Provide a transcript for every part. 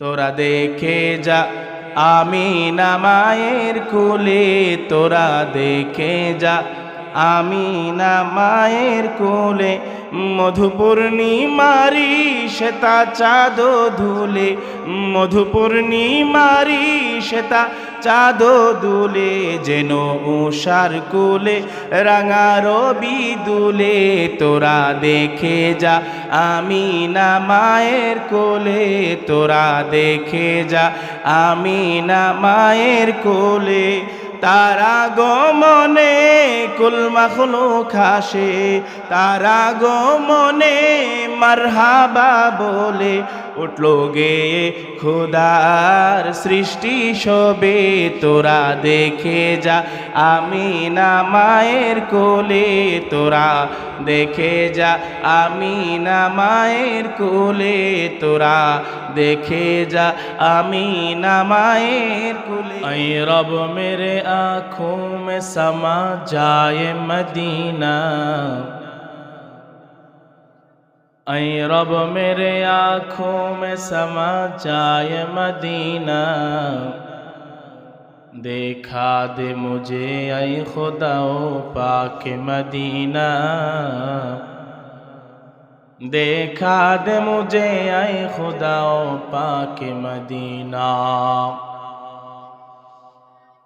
তোরা দেখে যা, আমি না মায়ের কোলে। তোরা দেখে যা, আমি না মায়ের কোলে। মধুপূর্ণিমারি শ্বেতা চাঁদ ধুলে। মধুপূর্ণিমারি শ্বেতা চাঁদ দুলে যেন উষার কুলে, রাঙা রবি দুলে, তোরা দেখে যা, আমি না মায়ের কোলে, তোরা দেখে যা, আমি না মায়ের কোলে। তারা গমনে কুলমাখলো খাসে তারা গমনে মারহাবা বলে উঠলো গে খোদার সৃষ্টি সবে তোরা দেখে যা আমি না মায়ের কোলে তোরা দেখে যা আমি না মায়ের কোলে তোরা দেখে যা আমি না মায়ের কোলে ऐ रब मेरे आँखों में समा जाए मदीना اے रब मेरे آنکھوں में समा جائے मदीना देखा दे मुझे اے खुदाओ او मदीना देखा दे मुझे مجھے खुदाओ خدا मदीना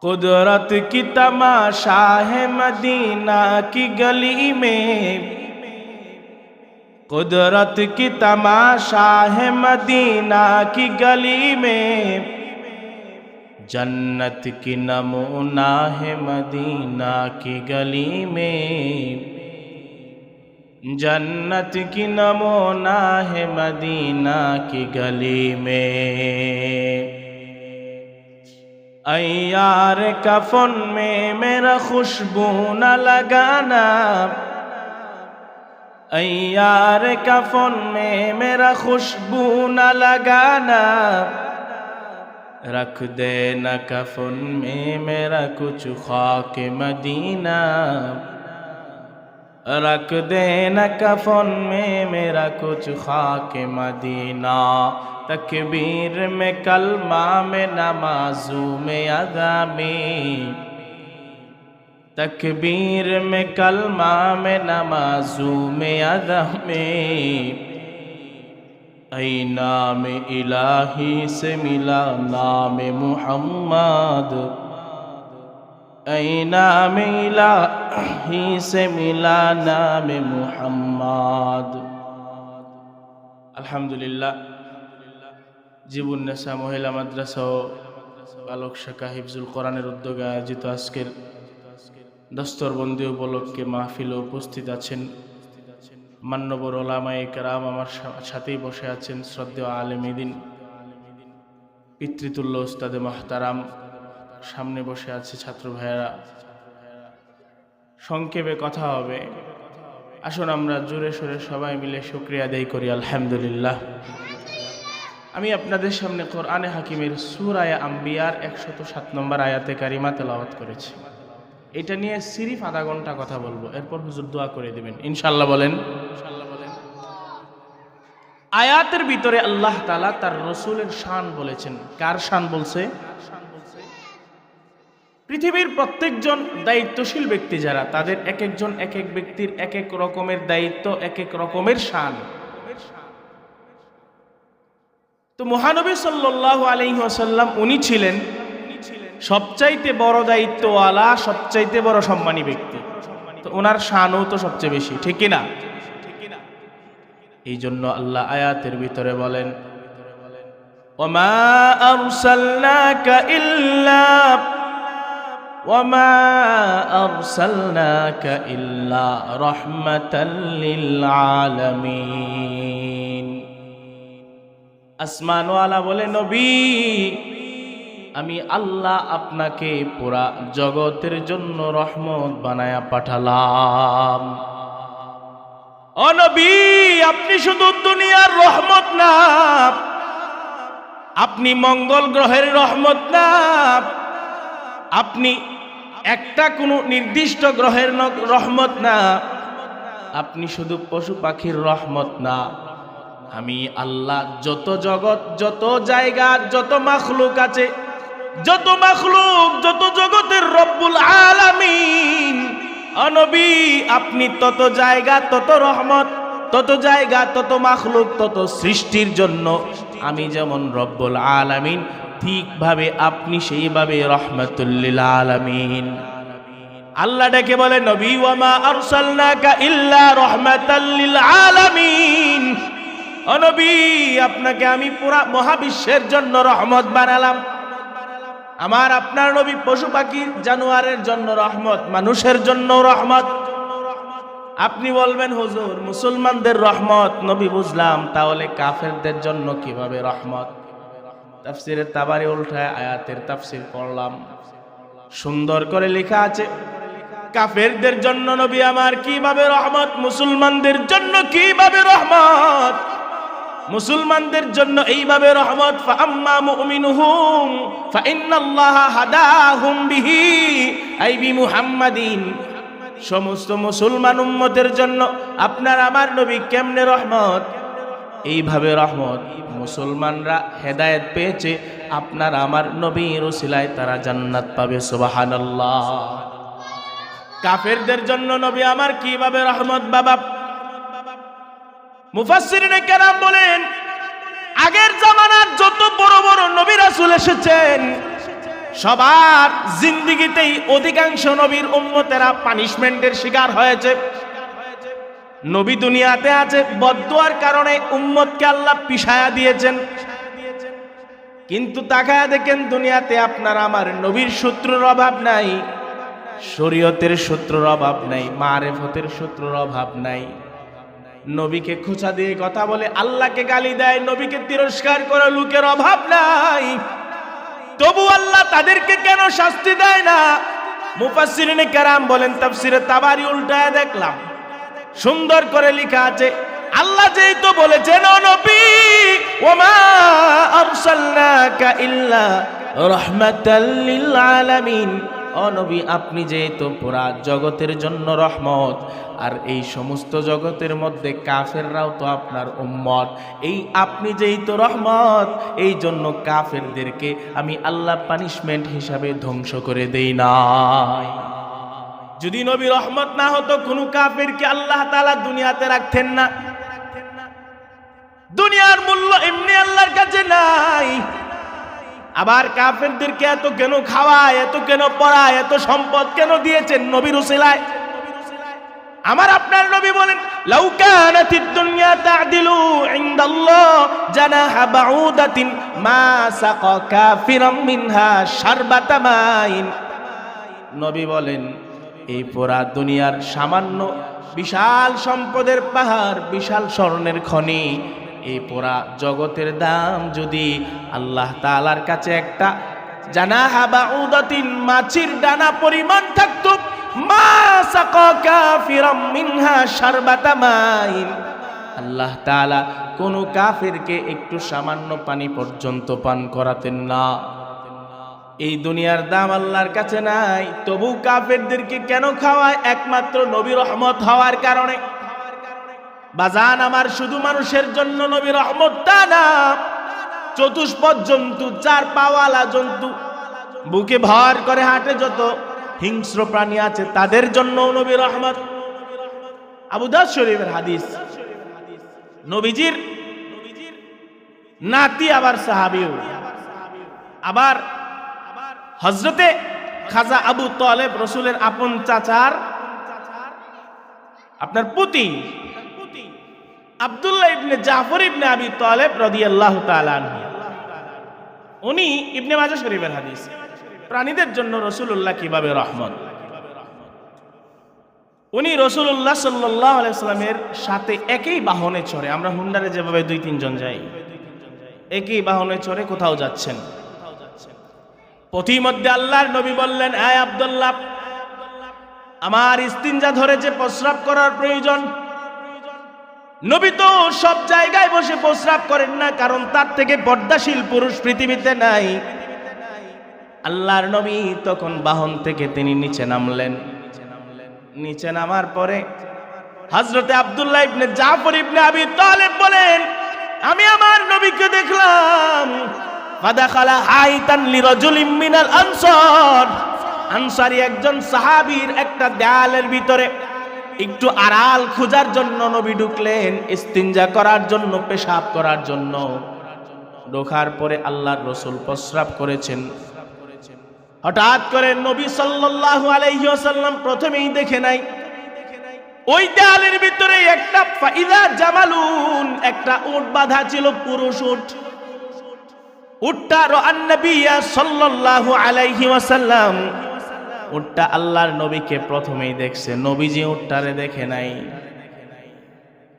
कुदरत की قدرت کی تماشا ہے مدینہ کی कुदरत की तमाशा है मदीना की गली में जन्नत की नमूना है मदीना की गली में जन्नत की नमूना है मदीना की गली में अयार कफन में मेरा खुशबू न लगाना ایار کفن میں میرا خوشبو نہ لگانا۔ رکھ دینا کفن میں میرا کچھ خاک مدینہ۔ رکھ دینا کفن میں میرا کچھ خاک مدینہ۔ تکبیر میں کلمہ میں نمازوں میں ادامی تکبیر میں کلمہ میں نمازوں میں ادا میں ای نام الہی سے ملا نام محمد ای نام الہی سے ملا نام محمد আলহামদুলিল্লাহ জীবন নেশা মহিলা মাদ্রাসা ও বালক শাখা হিফজুল কোরআনের উদ্যোগে আয়োজিত আজকের দস্তরবন্দি উপলক্ষে মাহফিলে উপস্থিত আছেন মান্যবর ওলামায়ে কেরাম আমার সাথেই বসে আছেন শ্রদ্ধেয় আলেমিদিন পিতৃতুল্য ওস্তাদে মাহতারাম, সামনে বসে আছে ছাত্র ভাইয়েরা। সংক্ষেপে কথা হবে। আসুন আমরা জোরে সোরে সবাই মিলে শুক্রিয়া আদায় করি, আলহামদুলিল্লাহ। আমি আপনাদের সামনে কোরআনে হাকিমের সুর আয়া আম্বিয়ার একশত সাত নম্বর আয়াতে কারিমা তেলাওয়াত করেছি। এটা নিয়ে সিরিফ আধা ঘণ্টা কথা বলব। এরপর হুজুর দোয়া করে দিবেন। ইনশাল্লাহ বলেন। আয়াতের ভিতরে আল্লাহ তালা তার রসুলের শান বলেছেন। কার শান বলছে? পৃথিবীর প্রত্যেকজন দায়িত্বশীল ব্যক্তি যারা, তাদের এক একজন এক এক ব্যক্তির এক এক রকমের দায়িত্ব এক এক রকমের শান। তো মহানবী সাল্লাহ আলহিহাসাল্লাম উনি ছিলেন সবচাইতে বড় দায়িত্বওয়ালা সবচাইতে বড় সম্মানী ব্যক্তি তো ওনার শানও তো সবচেয়ে বেশি ঠিক কিনা এই জন্য আল্লাহ আয়াতের ভিতরে বলেন ওমা আরসালনাকা ইল্লা وما أرسلناك إلا رحمة للعالمين আসমানওয়ালা বলে নবী আমি আল্লাহ আপনাকে পুরা জগতের জন্য রহমত বানায়া পাঠালাম। ও নবী, আপনি শুধু দুনিয়ার রহমত না, আপনি মঙ্গল গ্রহের রহমত না, আপনি একটা কোনো নির্দিষ্ট গ্রহের রহমত না, আপনি শুধু পশু পাখির রহমত না। আমি আল্লাহ যত জগৎ, যত জায়গা, যত মাখলুক আছে যত মাখলুক, যত জগতের রব্বুল আলামিন, অনবী, আপনি তত জায়গা, তত রহমত, তত জায়গা, তত মাখলুক, তত সৃষ্টির জন্য আমি যেমন রব্বুল আলামিন, ঠিকভাবে আপনি সেইভাবে রহমতুল্লিল আলামিন। আল্লাহ ডেকে বলে, নবী, ওয়ামা আরসালনাকা ইল্লা রাহমাতাল লিল আলামিন। ও নবী আপনাকে আমি পুরা মহাবিশ্বের জন্য রহমত বানালাম। আমার আপনার নবী পশু পাখি জানোয়ারের জন্য রহমত, মানুষের জন্য রহমত। আপনি বলবেন, হুজুর, মুসলমানদের রহমত, নবী বুঝলাম, তাহলে কাফেরদের জন্য কীভাবে রহমত? তাফসিরের তাবারি উল্টায় আয়াতের তাফসির পড়লাম। সুন্দর করে লেখা আছে, কাফেরদের জন্য নবী আমার কীভাবে রহমত, মুসলমানদের জন্য কীভাবে রহমত? মুসলমানদের জন্য এইভাবে রহমত মুহাম্মাদিন। সমস্ত মুসলমান উম্মতের জন্য আপনার আমার নবী কেমনে রহমত? এইভাবে রহমত মুসলমানরা হেদায়েত পেয়েছে, আপনার আমার নবী রসিলায় তারা জান্নাত পাবে, সুবহানাল্লাহ। কাফেরদের জন্য নবী আমার কীভাবে রহমত, বাবা? মুফাসসিরিনে কেরাম বলেন, আগের জামানার যত বড় বড় নবী রাসূল এসেছেন, সবার জিন্দিগিতেই অধিকাংশ নবীর উম্মতেরা পানিশমেন্টের শিকার হয়েছে। নবী দুনিয়াতে আছে বদুয়ার কারণে উম্মতকে আল্লাহ পিছায়া দিয়েছেন। কিন্তু তাকায়া দেখেন, দুনিয়াতে আপনার আমার নবীর সূত্রের অভাব নাই, শরীয়তের সূত্রের অভাব নাই, মারেফতের সূত্রের অভাব নাই। নবীকে খোঁচা দিয়ে কথা বলে, আল্লাহকে গালি দেয়, নবীকে তিরস্কার করে লোকের অভাব নাই। তবু আল্লাহ তাদেরকে কেন শাস্তি দেয় না? মুফাসসিরিনে কেরাম বলেন, তাফসিরে তাবারি উল্টায় দেখলাম। সুন্দর করে লেখা আছে, আল্লাহ যেই তো বলেছেন নবী, ওমা আরসালনাকা ইল্লা রাহমাতাল লিল আলামিন। ও নবী, আপনি যেহেতু পুরা জগতের জন্য রহমত, আর এই সমস্ত জগতের মধ্যে কাফেররাও তো আপনার উম্মত। এই আপনি যেহেতু রহমত, এই জন্য কাফেরদেরকে আমি আল্লাহ পানিশমেন্ট হিসাবে ধ্বংস করে দেই নাই। যদি নবী রহমত না হতো, কোনো কাফেরকে আল্লাহ তালা দুনিয়াতে রাখতেন না। দুনিয়ার মূল্য এমনি আল্লাহর কাছে নাই। আবার কাফেরদেরকে এত কেন খাওয়ায়, এত কেন পড়ায়, এত সম্পদ কেন দিয়েছেন নবীর উসিলায়? আমার আপনার নবী বলেন, লাউ কানাতিদ দুনিয়া তা'দিলু ইনদাল্লাহ জানাহা বাউদাতিন মা সাকা কাফিরাম মিনহা শারবাতা মাইন। নবী বলেন, এই পুরা দুনিয়ার সামান্য বিশাল সম্পদের পাহাড়, বিশাল স্বর্ণের খনি এই পুরা জগতের দাম যদি আল্লাহ তাআলার কাছে একটা জানা হাবা উদাতিন মাছির ডানা পরিমাণ থাকতো আল্লাহ তাআলা কোন কাফিরকে একটু সামান্য পানি পর্যন্ত পান করাতেন না। এই দুনিয়ার দাম আল্লাহর কাছে নাই, তবু কাফেরদেরকে কেন খাওয়ায়? একমাত্র নবী রহমত হওয়ার কারণে। বাজান আমার শুধু মানুষের জন্য নবী রহমত, তা না। চতুষ্পদ জন্তু, চার পাওয়ালা জন্তু। বুকে ভর করে হাঁটে যত হিংস্র প্রাণী আছে, তাদের জন্য নবী রহমত। আবুদাস শরীফের হাদিস। নবীজির নাতি আবার সাহাবিও। আবার হজরতে খাজা আবু তলেব, রসুলের আপন চাচার, আপনার পুতি। আব্দুল্লাহ ইবনে জাফর ইবনে আবি তলেব তাআলা আনহু। উনি ইবনে মাজা শরীফের হাদিস। প্রাণীদের জন্য রসুল্লাহ কীভাবে রহমত? উনি রসুল্লাহ সাল্লাহ আলাইস্লামের সাথে একই বাহনে চড়ে, আমরা হুন্ডারে যেভাবে দুই, তিনজন যাই, একই বাহনে চড়ে কোথাও যাচ্ছেন। পথিমধ্যে আল্লাহর নবী বললেন, আয় আব্দুল্লাহ, আমার ইস্তিনজা ধরেছে প্রস্রাব করার প্রয়োজন নবী তো সব জায়গায় বসে প্রস্রাব করেন না, কারণ তার থেকে পর্দাশীল পুরুষ পৃথিবীতে নাই। আল্লাহর নবী তখন বাহন থেকে তিনি নিচে নামলেন। নিচে নামার পরে হজরতে আব্দুল্লাহ ইবনে জাফর ইবনে আবি তালেব বলেন, আমি আমার নবীকে দেখলাম, ফাদাখালা হাইতান লিরাজুলিম মিনাল আনসার। আনসারি একজন সাহাবীর একটা দেয়ালের ভিতরে একটু আড়াল খোঁজার জন্য নবী ঢুকলেন, ইস্তিনজা করার জন্য, পেশাব করার জন্য। ঢোকার পরে আল্লাহর রসুল প্রস্রাব করেছেন। হঠাৎ করে নবী সাল্লাল্লাহু আলাইহি প্রথমেই দেখে নাই, ওই দেয়ালের ভিতরে একটা ফাইদা জামালুন, একটা উট বাঁধা ছিল পুরুষ উট। উটটা রান্নবিয়া সাল্লাল্লাহু আলাইহি ওয়াসাল্লাম উটটা আল্লাহর নবীকে প্রথমেই দেখছে। নবীজি উটটারে দেখে নাই।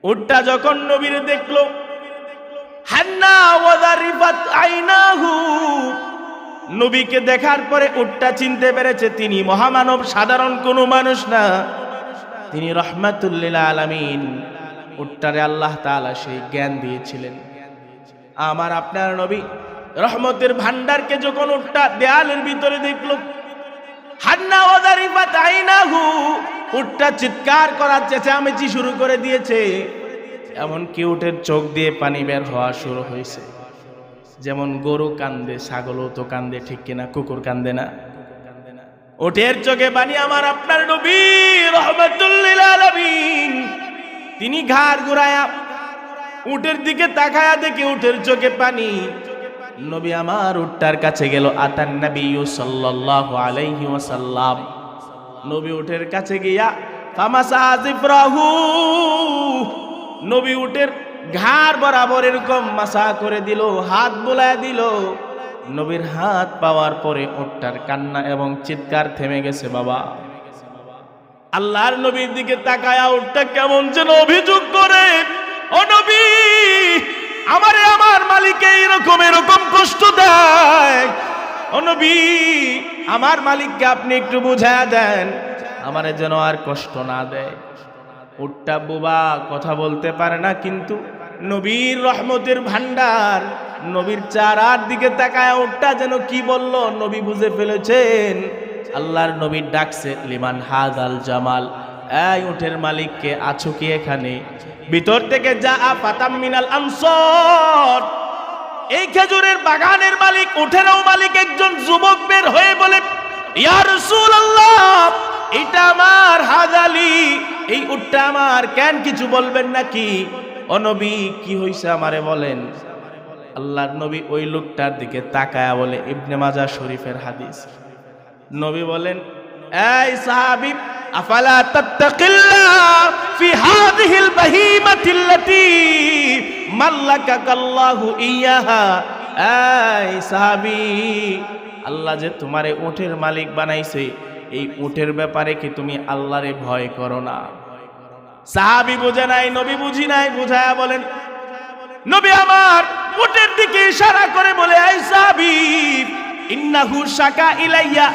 উটটা যখন নবীর দেখল নবীকে দেখার পরে উটটা চিনতে পেরেছে, তিনি মহামানব, সাধারণ কোনো মানুষ না। তিনি রহমাতুল্লিল আলামিন। উট্টারে আল্লাহ তালা সেই জ্ঞান দিয়েছিলেন। আমার আপনার নবী রহমতের ভান্ডারকে যখন উটটা দেয়ালের ভিতরে দেখল হান্না ওদারিফাত আইনাহু। উটটা চিৎকার করার চেঁচামেচি শুরু করে দিয়েছে। এমন কি উটের চোখ দিয়ে পানি বের হওয়া শুরু হয়েছে। যেমন গরু কান্দে, ছাগলও তো কান্দে, ঠিক কিনা? কুকুর কান্দে না? ওটের চোখে পানি আমার আপনার নবী রহমতুল্লিল আলামিন। তিনি ঘাড় ঘুরায়া উটের দিকে তাকায়া দেখে উটের চোখে পানি নবী আমার উটটার কাছে গেল, আতান নবী সাল্লাল্লাহু আলাইহি ওয়াসাল্লাম। নবী উটের কাছে গিয়া ফামাসা জিফরাহু নবী উটের ঘাড় বরাবর এরকম মাসা করে দিল, হাত বোলায় দিল। নবীর হাত পাওয়ার পরে উটটার কান্না এবং চিৎকার থেমে গেছে, বাবা, আল্লাহর নবীর দিকে তাকায়া উটটা কেমন যেন অভিযোগ করে, ও নবী আমারে আমার মালিকে এরকম এরকম কষ্ট দেয়। ও নবী, আমার মালিককে আপনি একটু বুঝায়া দেন। আমারে যেন আর কষ্ট না দেয়। উটটা বোবা কথা বলতে পারে না, কিন্তু নবীর রহমতের ভান্ডার নবীর চারার দিকে তাকায় উটটা যেন কি বলল, নবী বুঝে ফেলেছেন। আল্লাহর নবীর ডাকছে, লিমান হাজ আল জামাল। এই উঠের মালিককে আছো কি এখানে? ভিতর থেকে যা ফাতাম মিনাল আনসর এই খেজুরের বাগানের মালিক, উঠেরও মালিক একজন যুবক বের হয়ে বলে, ইয়া রাসূলুল্লাহ, এটা আমার হাজালি। এই উটটা আমার কেন কিছু বলবেন নাকি? ও নবী, কি হইছে আমারে বলেন? আল্লাহর নবী ওই লোকটার দিকে তাকায়া বলে, ইবনে মাজা শরীফের হাদিস। নবী বলেন, এই সাহাবী আফালা তাত্তাকিল্লাহ ফি হাযিহিল বাহিমাতিল্লাতী মাল্লাকাকাল্লাহু ইয়াহা। এই সাহাবী, আল্লাহ যে তোমারে উটের মালিক বানাইছে, এই উটের ব্যাপারে কি তুমি আল্লাহরে ভয় করো না? সাহাবি বুঝে নাই, নবী বুঝি নাই, বুঝায়া বলেন, নবী আমার উটের দিকে ইশারা করে বলে আই সাহাবি, ইন্নাহু শাকা ইলাইয়া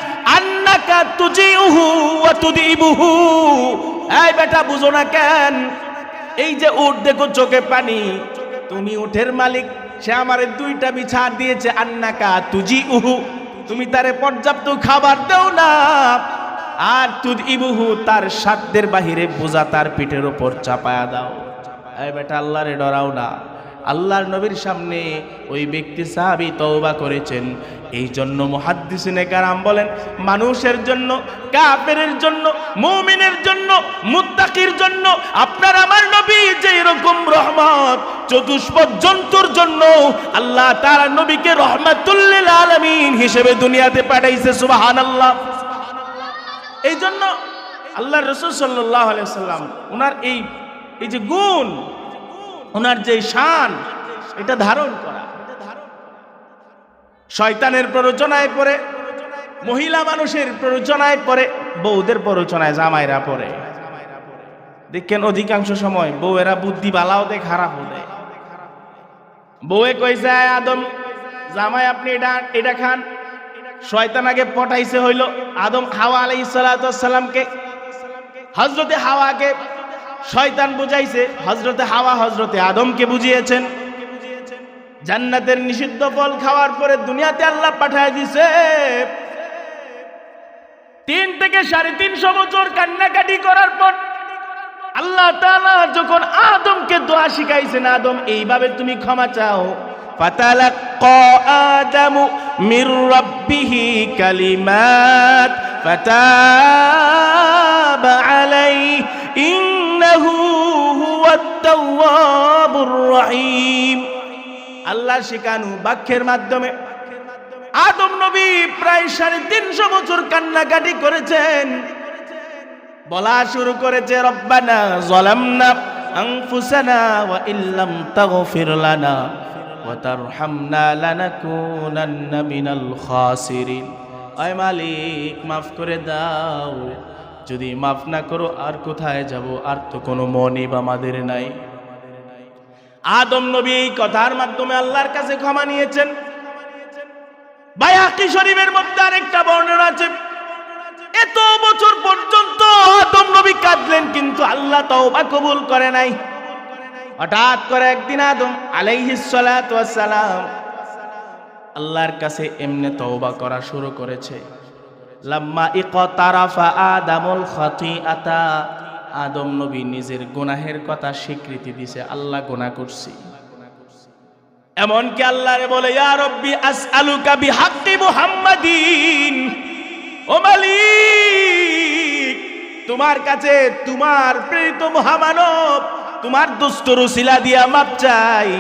বেটা, বুঝো না কেন? এই যে উট দেখো চোখে পানি। তুমি উঠের মালিক, সে দুইটা বিছার দিয়েছে, আন্নাকা তুজি উহু তুমি তারে পর্যাপ্ত খাবার দাও না। আর তুদ ইবুহু তার সাধ্যের বাহিরে বোঝা তার পিঠের ওপর চাপায়া দাও। এই বেটা, আল্লাহরে ডরাও না। আল্লাহর নবীর সামনে ওই ব্যক্তি সাহাবি তওবা করেছেন। এই জন্য মুহাদ্দিসিনে কারাম বলেন, মানুষের জন্য, কাফেরের জন্য, মুমিনের জন্য, মুত্তাকির জন্য, আপনার আমার নবী যে এরকম রহমত, চতুষ্পদ জন্তুর জন্য আল্লাহ তাআলা নবীকে রহমাতুল্লিল আলামিন হিসেবে দুনিয়াতে পাঠাইছে সুবাহান আল্লাহ এই জন্য আল্লাহ রসুল সাল্লাহ সাল্লাম ওনার এই এই যে গুণ ওনার যে শান, এটা ধারণ করা। শয়তানের প্ররোচনায় পড়ে, মহিলা মানুষের প্ররোচনায় পড়ে, বউদের প্ররোচনায় জামাইরা পড়ে। দেখেন অধিকাংশ সময় বউয়েরা বুদ্ধি বালাও দেয়, খারাপও দেয়। বউয়ে কইছে "আয় আদম, জামাই আপনি এটা এটা খান। শয়তান আগে পটাইছে হইল। আদম হাওয়া আলাই সালামকে হজরতে হাওয়াকে শয়তান বুঝাইছে। হজরতে হাওয়া হজরতে আদমকে বুঝিয়েছেন। জান্নাতের নিষিদ্ধ ফল খাওয়ার পরে দুনিয়াতে আল্লাহ পাঠায় দিছে তিন থেকে সাড়ে তিনশো বছর কান্নাকাটি করার পর আল্লাহ তাআলা যখন আদমকে দোয়া শিখাইছেন আদম এইভাবে তুমি ক্ষমা চাও فتلقى آدم من ربه كلمات فتاب عليه إنه هو التواب الرحيم আল্লাহ শিখানু বাক্যের মাধ্যমে। আদম নবী প্রায় সাড়ে তিনশো বছর কান্নাকাটি করেছেন। বলা শুরু করেছে, রব্বানা জলামনা আনফুসানা ওয়া ইল্লাম তাগফির লানা মিনাল মালিক, মাফ করে দাও। যদি মাফ না করো, আর কোথায় যাব? আর তো কোনো মনই বা আমাদের নাই। আদম নবী এই কথার মাধ্যমে আল্লাহর কাছে ক্ষমা নিয়েছেন। বায়াকি শরীফের মধ্যে আরেকটা বর্ণনা আছে। এত বছর পর্যন্ত আদম নবী কাঁদলেন, কিন্তু আল্লাহ তওবা কবুল করে নাই। হঠাৎ করে একদিন আদম সালাম আল্লাহর কাছে এমনি তওবা করা শুরু করেছে। লাম্মা ইকতারাফা আদামুল খাতিআতা। আদম নবী নিজের গুনাহের কথা স্বীকৃতি দিছে, আল্লাহ গোনা করছি। এমনকি আল্লাহরে বলে ও মালিক, তোমার কাছে তোমার প্রেরিত মহামানব, তোমার দুষ্ট রুসিলা দিয়া মাপ চাই।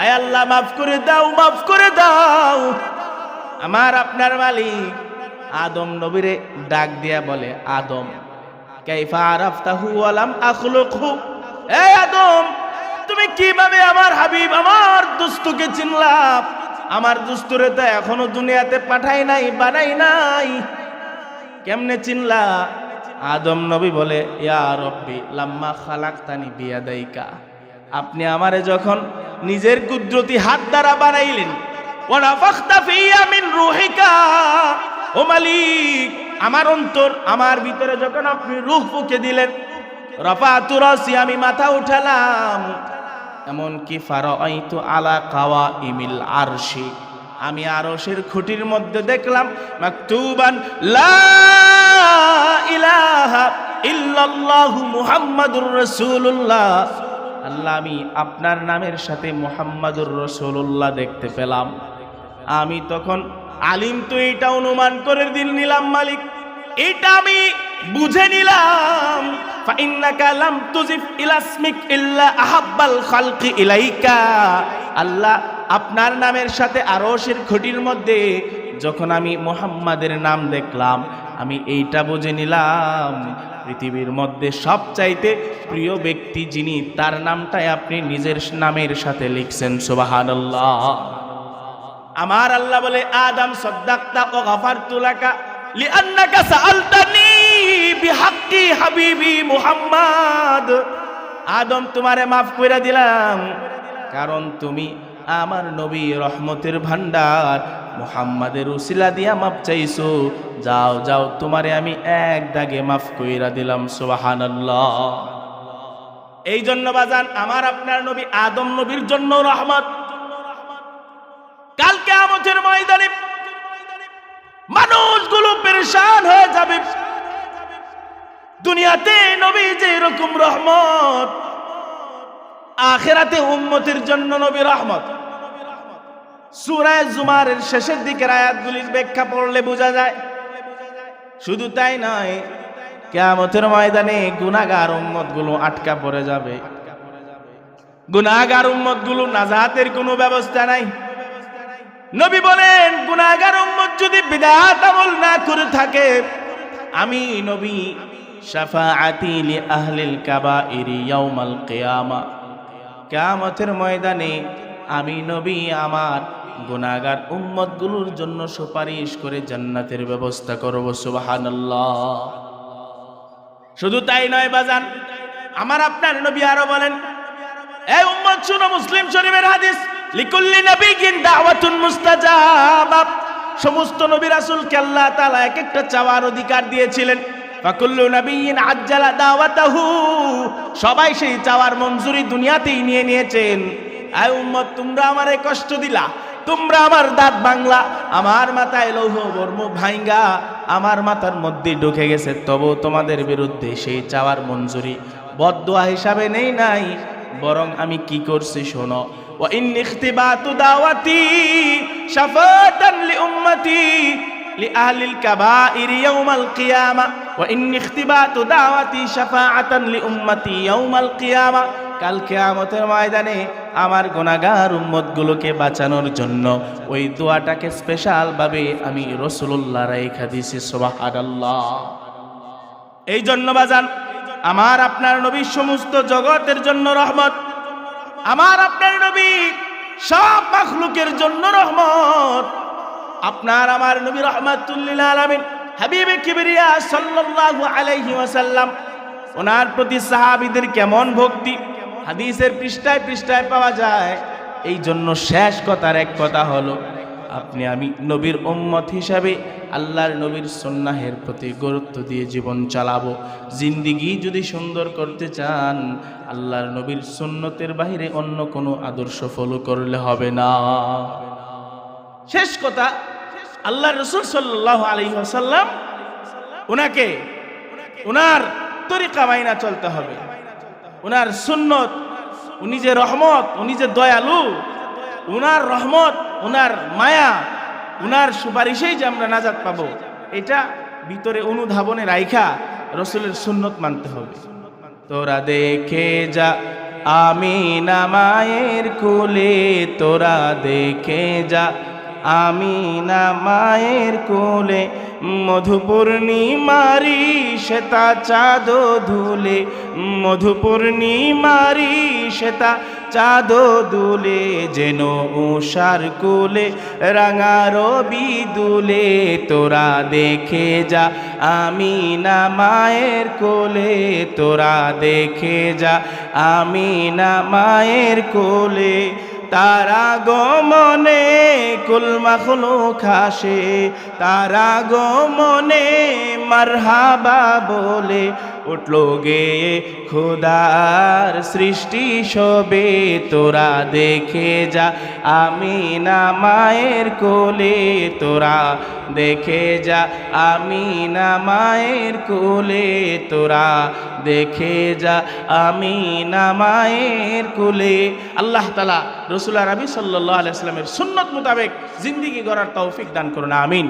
আয় আল্লাহ, মাফ করে দাও, মাফ করে দাও। আমার আপনার মালিক, আদম নবীরে ডাক দিয়া বলে, আদম কাইফা আরাফতাহু ওয়ালাম আখলুকহু। এ আদম, তুমি কীভাবে আমার হাবিব, আমার দুস্তুকে চিনলাম আমার দুস্তুরে তো এখনও দুনিয়াতে পাঠাই নাই, বানাই নাই। কেমনে চিনলা? আদম নবী বলে, ইয়া রব্বি, লাম্মা খালাক্তানি বিয়াদাইকা। আপনি আমারে যখন নিজের কুদরতি হাত দ্বারা বানাইলেন ওয়ানাফাখতা ফিয়া মিন রুহিকা, ও মালিক আমার অন্তর, আমার ভিতরে যখন আপনি রূহ ফুকে দিলেন রফাতু রাসি আমি মাথা উঠালাম। এমনকি ফারাইতু আলা কাওয়া ইমিল আরশি, আমি আরশের খুঁটির মধ্যে দেখলাম, মাকতুবান লা ইলাহা ইল্লাল্লাহু আল্লাহ, আমি আপনার নামের সাথে মুহাম্মাদুর রাসূলুল্লাহ দেখতে পেলাম। আমি তখন আলিম তো এটা অনুমান করে দিল নিলাম মালিক। এটা আমি বুঝে নিলাম। আল্লাহ আপনার নামের সাথে আরশের খুঁটির মধ্যে যখন আমি মোহাম্মদের নাম দেখলাম, আমি এইটা বুঝে নিলাম। পৃথিবীর মধ্যে সবচাইতে প্রিয় ব্যক্তি যিনি, তার নামটাই আপনি নিজের নামের সাথে লিখছেন, সুবহানাল্লাহ। আমার আল্লাহ বলে, আদম, সদ্দাক্তা ও গাফারতু লাকা লিআন্নাকা সাআলতানি বিহাক্কি হাবিবি মুহাম্মদ। আদম, তোমারে মাফ কইরা দিলাম, কারণ তুমি আমার নবী রহমতের ভান্ডার মুহাম্মাদের উসিলা দিয়া মাফ চাইছো। যাও যাও, তোমারে আমি এক দাগে মাফ কইরা দিলাম, সুবহানাল্লাহ। এই জন্য বাজান, আমার আপনার নবী আদম নবীর জন্য রহমত কালকে আমতের ময়দানে মানুষগুলো পেরেশান হয়ে যাবে দুনিয়াতে নবী যে এরকম রহমত। আখেরাতে উম্মতের জন্য নবী রহমত। সুরায় জুমারের শেষের দিকের আয়াতগুলির ব্যাখ্যা পড়লে বোঝা যায়। শুধু তাই নয়, কেয়ামতের ময়দানে গুনাগার উম্মতগুলো আটকা পড়ে যাবে। গুনাগার উম্মতগুলো নাজাতের কোনো ব্যবস্থা নাই। নবী বলেন গুনাগার উম্মত যদি বিদাত আমল না করে থাকে, আমি নবী শাফাআতি লি আহলিল কাবাইরি ইয়াউমাল কিয়ামা। কিয়ামতের ময়দানে আমি নবী, আমার গুনাগার উম্মতগুলোর জন্য সুপারিশ করে জান্নাতের ব্যবস্থা করব, সুবহানাল্লাহ। শুধু তাই নয় বাজান, আমার আপনার নবী আরও বলেন এই উম্মত, শুনো মুসলিম শরীফের হাদিস, লিকুল্লি নবীগিন দাওয়াতুন মুস্তাজাবা। সমস্ত নবী রাসূলকে আল্লাহ তাআলা এক একটা চাওয়ার অধিকার দিয়েছিলেন। ফাকুল্লু নবীন আজ্জালা দাওয়াতাহু সবাই সেই চাওয়ার মঞ্জুরি দুনিয়াতেই নিয়ে নিয়েছেন আয় উম্মত তোমরা আমারে কষ্ট দিলা তোমরা আমার দাঁত বাংলা আমার মাথায় লৌহ বর্ম ভাইঙ্গা আমার মাথার মধ্যে ঢুকে গেছে তবু তোমাদের বিরুদ্ধে সেই চাওয়ার মঞ্জুরি বদদোয়া হিসাবে নেই নাই বরং আমি কি করছি শোনো وإن اختبات دعوتي شفاة لأمتي লিআহলিল কাবাইর ইয়াউমাল কিয়ামা ওয়া ইন ইখতিবাতু দাওয়াতি শাফাআতান লিউম্মতি ইয়াউমাল কিয়ামা কাল কিয়ামতের ময়দানে আমার গোনাগার উম্মতগুলোকে বাঁচানোর জন্য ওই দোয়াটাকে স্পেশালভাবে আমি রসুল্লাহ রেখা দিয়েছি, সুবহানাল্লাহ। এই জন্য বাজান, আমার আপনার নবী সমস্ত জগতের জন্য রহমত, আমার আপনার নবী সব মখলুকের জন্য রহমত। আপনার আমার নবী রহমাতুল্লিল আলামিন হাবিবে কিবরিয়া সাল্লাল্লাহু আলাইহি ওয়াসাল্লাম, ওনার প্রতি সাহাবীদের কেমন ভক্তি? হাদিসের পৃষ্ঠায় পৃষ্ঠায় পাওয়া যায় এই জন্য শেষ কথার এক কথা হলো, আপনি আমি নবীর উম্মত হিসাবে আল্লাহর নবীর সন্ন্যাহের প্রতি গুরুত্ব দিয়ে জীবন চালাবো। জিন্দিগি যদি সুন্দর করতে চান, আল্লাহর নবীর সুন্নতের বাহিরে অন্য কোনো আদর্শ ফলো করলে হবে না। শেষ কথা, আল্লাহ রসুল সাল্লাহ আলী আসাল্লাম ওনাকে ওনার তরিকা মাইনা চলতে হবে। ওনার সুন্নত উনি যে রহমত উনি যে দয়ালু, উনার রহমত, উনার মায়া, উনার সুপারিশেই যে আমরা নাজাদ পাবো, এটা ভিতরে অনুধাবনে রাইখা রসুলের সুন্নত মানতে হবে। তোরা দেখে যা আমি না মায়ের কোলে, তোরা দেখে যা আমি না মায়ের কোলে মধুপূর্ণিমারি শ্বেতা চাঁদ ধুলে, মধুপূর্ণিমারি শ্বেতা চাঁদ দুলে যেন উষার কুলে রাঙা রবি দুলে, তোরা দেখে যা আমি না মায়ের কোলে, তোরা দেখে যা আমি না মায়ের কোলে। তারা গমনে কুলমাখলো খাসে তারা গমনে মারহাবা বলে, উঠল গে খোদার সৃষ্টি সবে তোরা দেখে যা আমি না মায়ের কোলে, তোরা দেখে যা আমি না মায়ের কোলে, তোরা দেখে যা আমি না মায়ের কোলে। আল্লাহ তালা রসুল্লাহ রবি সাল্লাহ আলাইসলামের সুন্নত মোতাবেক জিন্দিগি গড়ার তৌফিক দান করুন আমিন।